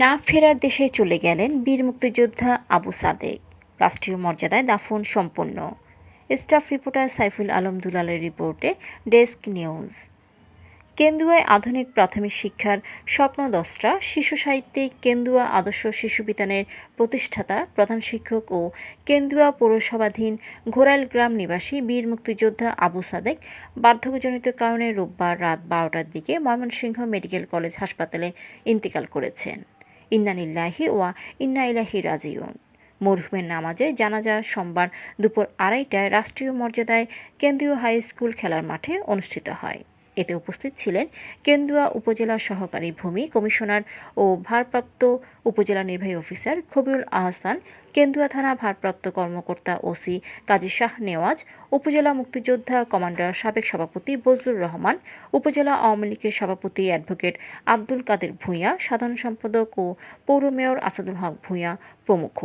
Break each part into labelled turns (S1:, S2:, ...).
S1: না ফেরার দেশে চলে গেলেন বীর মুক্তিযোদ্ধা আবু সাদেক। রাষ্ট্রীয় মর্যাদায় দাফন সম্পন্ন। স্টাফ রিপোর্টার সাইফুল আলম দুলালের রিপোর্টে ডেস্ক নিউজ। কেন্দুয়ায় আধুনিক প্রাথমিক শিক্ষার স্বপ্নদ্রষ্টা শিশু সাহিত্যিক কেন্দুয়া আদর্শ শিশু বিতানের প্রতিষ্ঠাতা, প্রধান শিক্ষক ও কেন্দুয়া পৌরসভাধীন ঘোরাইল গ্রাম নিবাসী বীর মুক্তিযোদ্ধা আবু সাদেক বার্ধক্যজনিত কারণে রোববার রাত বারোটার দিকে ময়মনসিংহ মেডিকেল কলেজ হাসপাতালে ইন্তেকাল করেছেন। ইন্নানিল্লাহি ওয়া ইন্না ইলাহি রাজিউন। মরহুমের নামাজে জানাজা সোমবার দুপুর আড়াইটায় রাষ্ট্রীয় মর্যাদায় কেন্দ্রীয় হাই স্কুল খেলার মাঠে অনুষ্ঠিত হয়। এতে উপস্থিত ছিলেন কেন্দুয়া উপজেলা সহকারী ভূমি কমিশনার ও ভারপ্রাপ্ত উপজেলা নির্বাহী অফিসার খবিরুল আহসান কেন্দুয়া থানা ভারপ্রাপ্ত কর্মকর্তা ওসি কাজী শাহ নেওয়াজ, উপজেলা মুক্তিযোদ্ধা কমান্ডার সাবেক সভাপতি বজলুর রহমান, উপজেলা আওয়ামী লীগের সভাপতি অ্যাডভোকেট আব্দুল কাদের ভূঁইয়া, সাধারণ সম্পাদক ও পৌর মেয়র আসাদুল হক ভূঁইয়া প্রমুখ।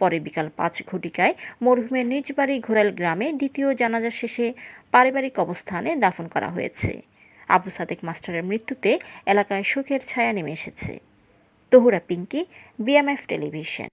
S1: পরে বিকাল পাঁচ ঘটিকায় মরহুমের নিজ বাড়ি ঘোরাল গ্রামে দ্বিতীয় জানাজা শেষে পারিবারিক অবস্থানে দাফন করা হয়েছে। আবু সাদেক মাস্টারের মৃত্যুতে এলাকায় শোকের ছায়া নেমে এসেছে। Tahura Pinky BMF television.